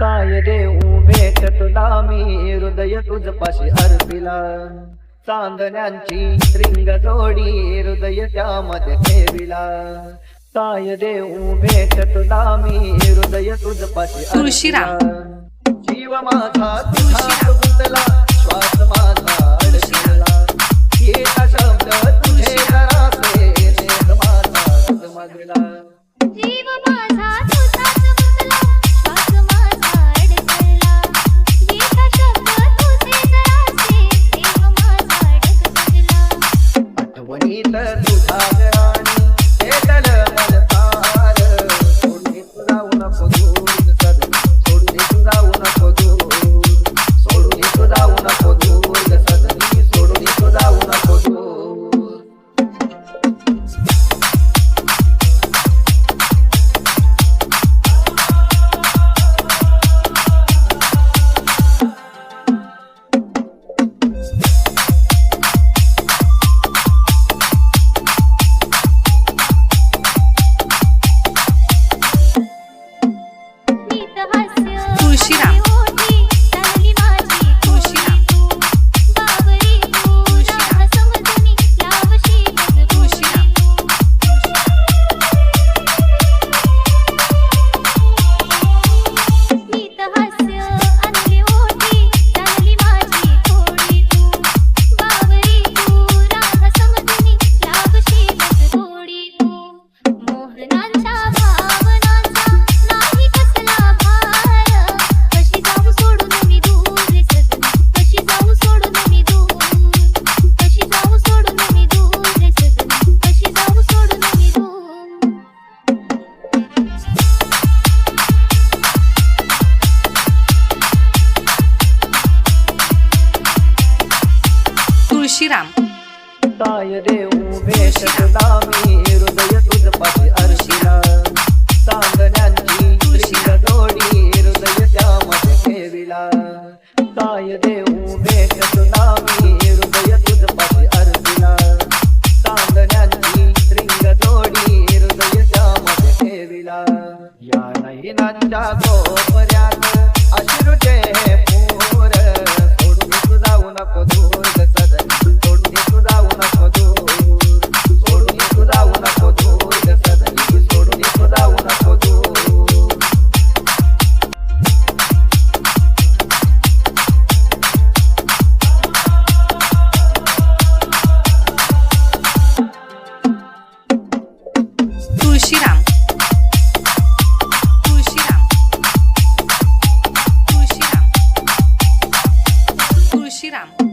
काय रे उभे तुला मी. हृदय तुझपाशी हरपिला चांदण्यांची श्रिंग जोडी हृदय त्यामध्ये ठेविला. काय रे उभे तुला मी. हृदय तुझपाशी तुळशीरा जीव माझा तुझा गुंतला श्वास आठवणीत तुझा तुळशीराम. tirar.